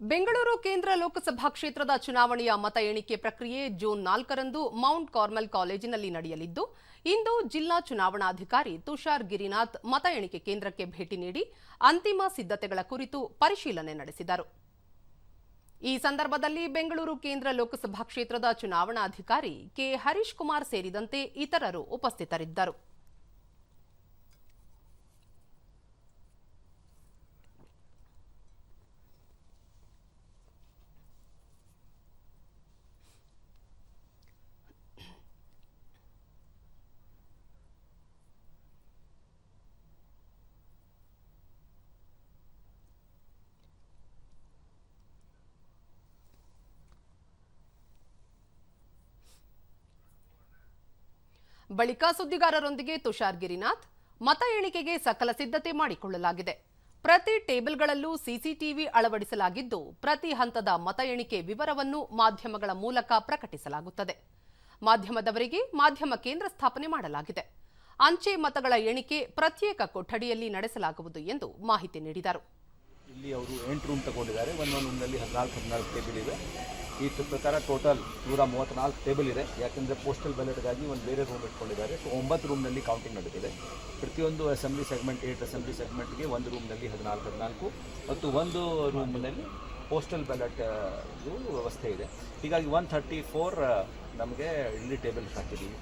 ಬೆಂಗಳೂರು ಕೇಂದ್ರ ಲೋಕಸಭಾ ಕ್ಷೇತ್ರದ ಚುನಾವಣೆಯ ಮತ ಎಣಿಕೆ ಪ್ರಕ್ರಿಯೆ ಜೂನ್ ನಾಲ್ಕರಂದು ಮೌಂಟ್ ಕಾರ್ಮೆಲ್ ಕಾಲೇಜಿನಲ್ಲಿ ನಡೆಯಲಿದ್ದು, ಇಂದು ಜಿಲ್ಲಾ ಚುನಾವಣಾಧಿಕಾರಿ ತುಷಾರ್ ಗಿರಿನಾಥ್ ಮತ ಎಣಿಕೆ ಕೇಂದ್ರಕ್ಕೆ ಭೇಟಿ ನೀಡಿ ಅಂತಿಮ ಸಿದ್ಧತೆಗಳ ಕುರಿತು ಪರಿಶೀಲನೆ ನಡೆಸಿದರು. ಈ ಸಂದರ್ಭದಲ್ಲಿ ಬೆಂಗಳೂರು ಕೇಂದ್ರ ಲೋಕಸಭಾ ಕ್ಷೇತ್ರದ ಚುನಾವಣಾಧಿಕಾರಿ ಕೆ ಹರೀಶ್ ಕುಮಾರ್ ಸೇರಿದಂತೆ ಇತರರು ಉಪಸ್ಥಿತರಿದ್ದರು. ಬಳಿಕ ಸುದ್ದಿಗಾರರೊಂದಿಗೆ ತುಷಾರ್ ಗಿರಿನಾಥ್, ಮತ ಎಣಿಕೆಗೆ ಸಕಲ ಸಿದ್ಧತೆ ಮಾಡಿಕೊಳ್ಳಲಾಗಿದೆ. ಪ್ರತಿ ಟೇಬಲ್ಗಳಲ್ಲೂ ಸಿಸಿಟಿವಿ ಅಳವಡಿಸಲಾಗಿದ್ದು, ಪ್ರತಿ ಹಂತದ ಮತ ಎಣಿಕೆ ವಿವರವನ್ನು ಮಾಧ್ಯಮಗಳ ಮೂಲಕ ಪ್ರಕಟಿಸಲಾಗುತ್ತದೆ. ಮಾಧ್ಯಮದವರಿಗೆ ಮಾಧ್ಯಮ ಕೇಂದ್ರ ಸ್ಥಾಪನೆ ಮಾಡಲಾಗಿದೆ. ಅಂಚೆ ಮತಗಳ ಎಣಿಕೆ ಪ್ರತ್ಯೇಕ ಕೊಠಡಿಯಲ್ಲಿ ನಡೆಸಲಾಗುವುದು ಎಂದು ಮಾಹಿತಿ ನೀಡಿದರು. ಇಲ್ಲಿ ಅವರು ಎಂಟು ತಗೊಂಡಿದ್ದಾರೆ. ಒಂದೊಂದು ರೂಮ್ನಲ್ಲಿ ಹದಿನಾಲ್ಕು ಹದಿನಾಲ್ಕು ಟೇಬಲ್ ಇದೆ ಈ ಪ್ರಕಾರ ಟೋಟಲ್ ನೂರ ಮೂವತ್ತ್ನಾಲ್ಕು ಟೇಬಲ್ ಇದೆ. ಯಾಕೆಂದರೆ ಪೋಸ್ಟಲ್ ಬ್ಯಾಲೆಟ್ಗಾಗಿ ಒಂದು ಬೇರೆ ರೂಮ್ ಇಟ್ಕೊಂಡಿದ್ದಾರೆ. ಸೊ ಒಂಬತ್ತು ರೂಮ್ನಲ್ಲಿ ಕೌಂಟಿಂಗ್ ನಡೆದಿದೆ ಪ್ರತಿಯೊಂದು ಅಸೆಂಬ್ಲಿ ಸೆಗ್ಮೆಂಟ್ ಏಟ್ ಅಸೆಂಬ್ಲಿ ಸೆಗ್ಮೆಂಟ್ಗೆ ಒಂದು ರೂಮ್ನಲ್ಲಿ ಹದಿನಾಲ್ಕು ಹದಿನಾಲ್ಕು ಮತ್ತು ಒಂದು ರೂಮ್ನಲ್ಲಿ ಪೋಸ್ಟಲ್ ಬ್ಯಾಲೆಟ್ ವ್ಯವಸ್ಥೆ ಇದೆ. ಹೀಗಾಗಿ ಒನ್ ಥರ್ಟಿ ಫೋರ್ ನಮಗೆ ಇಲ್ಲಿ ಟೇಬಲ್ ಹಾಕಿದ್ದೀವಿ.